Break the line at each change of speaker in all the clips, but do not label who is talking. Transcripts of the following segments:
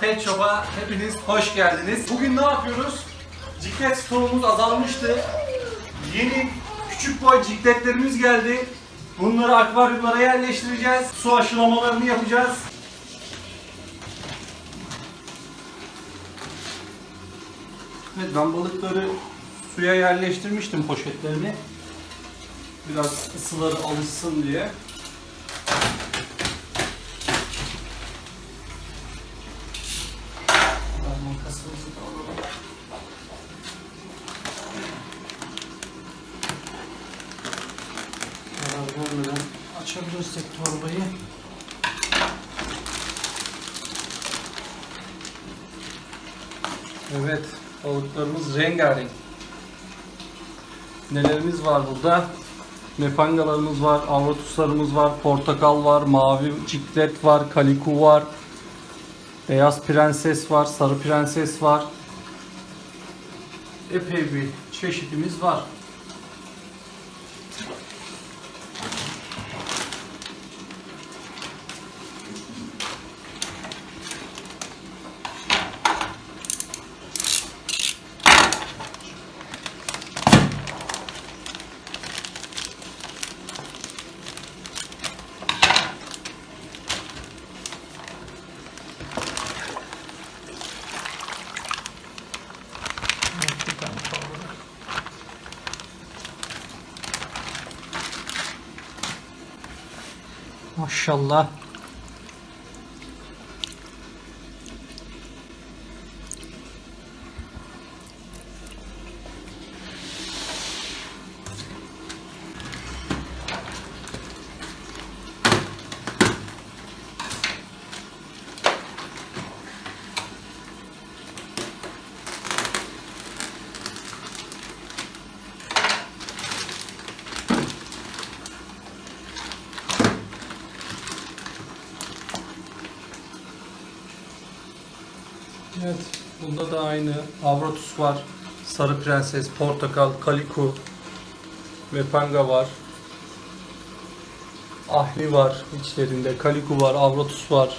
Hepiniz hoş geldiniz. Bugün ne yapıyoruz? Ciklet stoğumuz azalmıştı. Yeni küçük boy cikletlerimiz geldi. Bunları akvaryumlara yerleştireceğiz. Su aşılamalarını yapacağız. Evet ben balıkları suya yerleştirmiştim poşetlerini. Biraz ısıları alışsın diye. Açabilirsek torbayı. Evet, balıklarımız rengarenk. Nelerimiz var burada? Mepangalarımız var, avratuslarımız var, portakal var, mavi ciklet var, kaliku var, beyaz prenses var, sarı prenses var. Epey bir çeşitimiz var. Maşallah. Evet, bunda da aynı Avratus var, Sarı Prenses, Portakal, Kaliku, Mepanga var. Ahli var içlerinde, Kaliku var, Avratus var.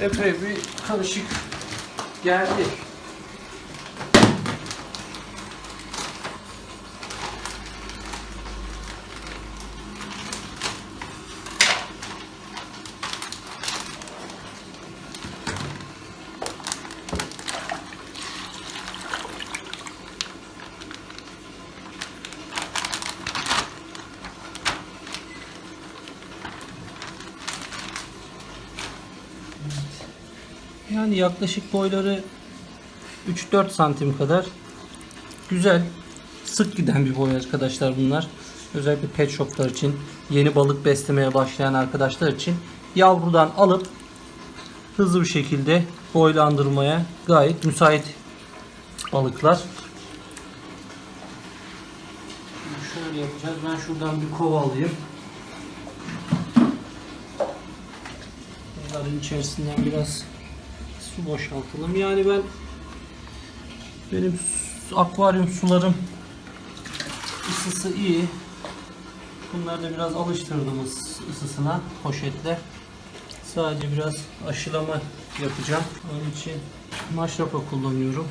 Epey bir karışık geldi. Yani yaklaşık boyları 3-4 santim kadar. Güzel. Sık giden bir boy arkadaşlar bunlar. Özellikle pet shoplar için, yeni balık beslemeye başlayan arkadaşlar için yavrudan alıp hızlı bir şekilde boylandırmaya gayet müsait balıklar. Şöyle yapacağız. Ben şuradan bir kova alayım. Bunların içerisinden biraz su boşaltalım. Yani ben benim su- akvaryum sularım ısısı iyi. Bunları da biraz alıştırdım ıs- ısısına poşetle. Sadece biraz aşılama yapacağım. Onun için maşrapa kullanıyorum.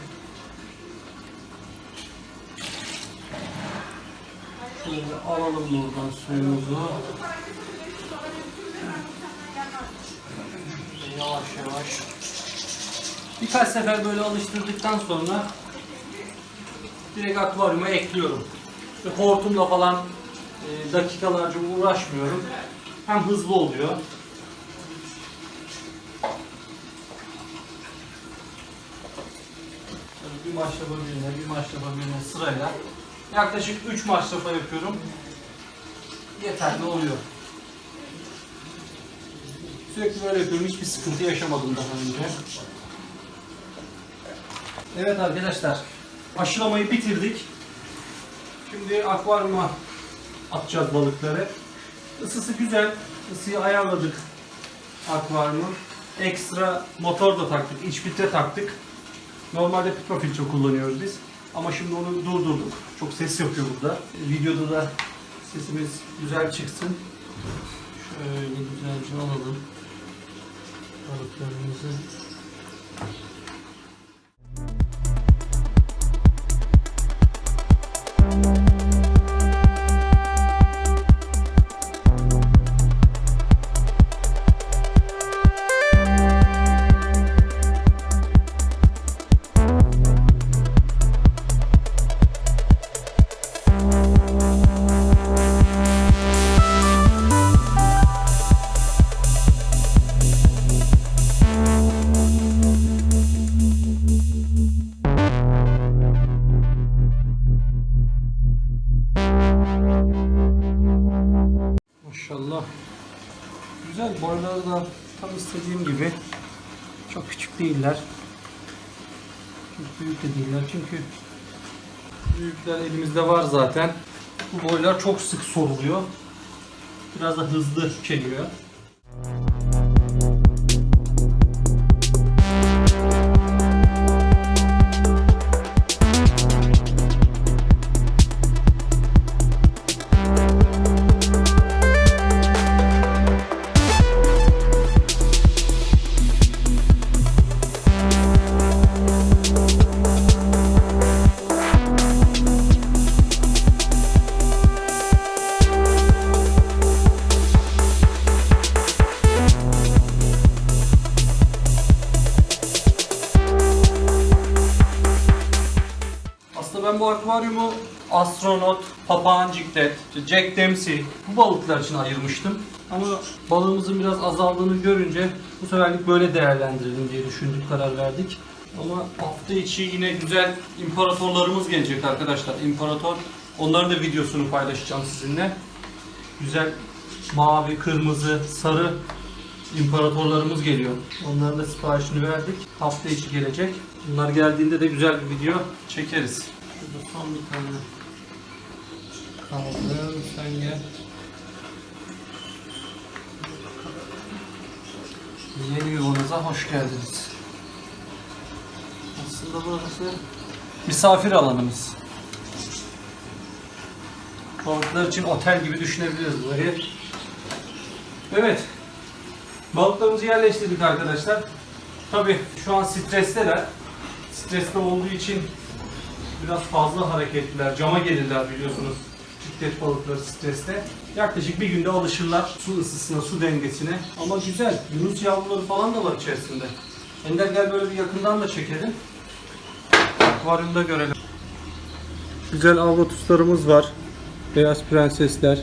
Şöyle alalım buradan suyumuzu. Yavaş yavaş. Birkaç sefer böyle alıştırdıktan sonra direkt akvaryuma ekliyorum. İşte hortumla falan e, dakikalarca uğraşmıyorum. Hem hızlı oluyor. Bir maşrapa birine, bir maşrapa birine sırayla yaklaşık 3 maşrapa yapıyorum. Yeterli oluyor. Sürekli böyle yapıyorum. Hiçbir sıkıntı yaşamadım daha önce. Evet arkadaşlar. Aşılamayı bitirdik. Şimdi akvaryuma atacağız balıkları. Isısı güzel. Isıyı ayarladık akvaryumun. Ekstra motor da taktık. iç filtre taktık. Normalde pipa filtre kullanıyoruz biz. Ama şimdi onu durdurduk. Çok ses yapıyor burada. Videoda da sesimiz güzel çıksın. Şöyle güzelce alalım balıklarımızı. Da tam istediğim gibi çok küçük değiller. Çok büyük de değiller çünkü büyükler elimizde var zaten. Bu boylar çok sık soruluyor. Biraz da hızlı geliyor. Ben bu akvaryumu astronot, papağan ciklet, Jack Dempsey bu balıklar için ayırmıştım. Ama balığımızın biraz azaldığını görünce bu seferlik böyle değerlendirelim diye düşündük, karar verdik. Ama hafta içi yine güzel imparatorlarımız gelecek arkadaşlar. İmparator. Onların da videosunu paylaşacağım sizinle. Güzel mavi, kırmızı, sarı imparatorlarımız geliyor. Onların da siparişini verdik. Hafta içi gelecek. Bunlar geldiğinde de güzel bir video çekeriz. Şurada son bir tane kaldı. Sen gel. Yeni yuvanıza hoş geldiniz. Aslında burası misafir alanımız. Balıklar için otel gibi düşünebiliriz burayı. Evet. Balıklarımızı yerleştirdik arkadaşlar. Tabi şu an stresteler. Stresli olduğu için biraz fazla hareketliler. Cama gelirler biliyorsunuz. Ciklet balıkları streste. Yaklaşık bir günde alışırlar su ısısına, su dengesine. Ama güzel. Yunus yavruları falan da var içerisinde. Ender gel böyle bir yakından da çekelim. Akvaryumda görelim. Güzel avrotuslarımız var. Beyaz prensesler.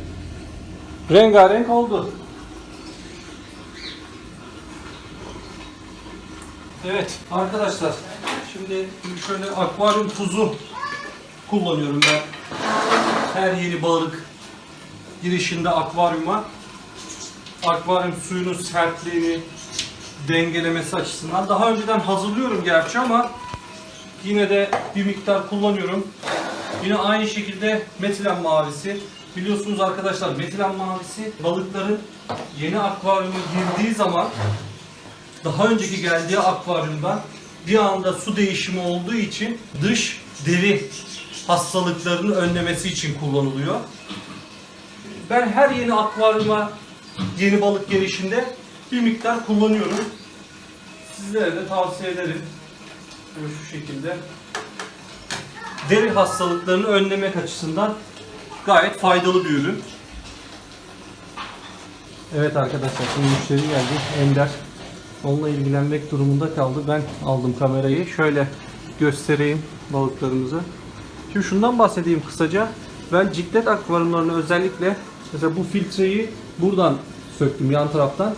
Rengarenk oldu. Evet arkadaşlar şimdi şöyle akvaryum tuzu kullanıyorum ben. Her yeni balık girişinde akvaryuma akvaryum suyunun sertliğini dengelemesi açısından daha önceden hazırlıyorum gerçi ama yine de bir miktar kullanıyorum. Yine aynı şekilde metilen mavisi. Biliyorsunuz arkadaşlar metilen mavisi balıkların yeni akvaryuma girdiği zaman daha önceki geldiği akvaryumdan bir anda su değişimi olduğu için dış deri hastalıklarını önlemesi için kullanılıyor. Ben her yeni akvaryuma yeni balık gelişinde bir miktar kullanıyorum. Sizlere de tavsiye ederim. Böyle şu şekilde. Deri hastalıklarını önlemek açısından gayet faydalı bir ürün. Evet arkadaşlar şimdi müşteri geldi. Ender. Onunla ilgilenmek durumunda kaldı. Ben aldım kamerayı. Şöyle göstereyim balıklarımızı. Şimdi şundan bahsedeyim kısaca. Ben ciklet akvaryumlarını özellikle mesela bu filtreyi buradan söktüm yan taraftan.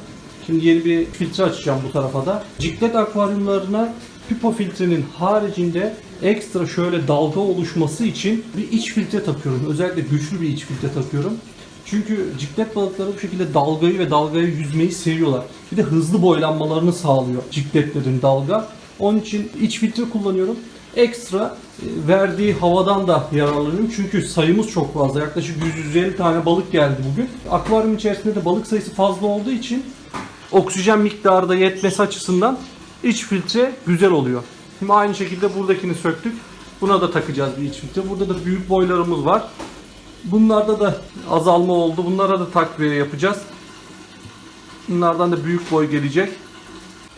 Şimdi yeni bir filtre açacağım bu tarafa da. Ciklet akvaryumlarına pipo filtrenin haricinde ekstra şöyle dalga oluşması için bir iç filtre takıyorum. Özellikle güçlü bir iç filtre takıyorum. Çünkü ciklet balıkları bu şekilde dalgayı ve dalgayı yüzmeyi seviyorlar. Bir de hızlı boylanmalarını sağlıyor cikletlerin dalga. Onun için iç filtre kullanıyorum. Ekstra e, verdiği havadan da yararlanıyorum. Çünkü sayımız çok fazla. Yaklaşık 100-150 tane balık geldi bugün. Akvaryum içerisinde de balık sayısı fazla olduğu için oksijen miktarı da yetmesi açısından iç filtre güzel oluyor. Şimdi aynı şekilde buradakini söktük. Buna da takacağız bir iç filtre. Burada da büyük boylarımız var. Bunlarda da azalma oldu. Bunlara da takviye yapacağız. Bunlardan da büyük boy gelecek.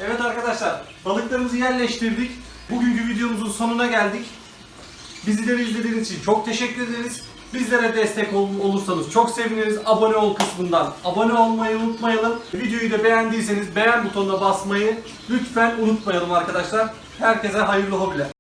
Evet arkadaşlar, balıklarımızı yerleştirdik. Bugünkü videomuzun sonuna geldik. Bizleri izlediğiniz için çok teşekkür ederiz. Bizlere destek ol- olursanız çok seviniriz. Abone ol kısmından abone olmayı unutmayalım. Videoyu da beğendiyseniz beğen butonuna basmayı lütfen unutmayalım arkadaşlar. Herkese hayırlı hobiler.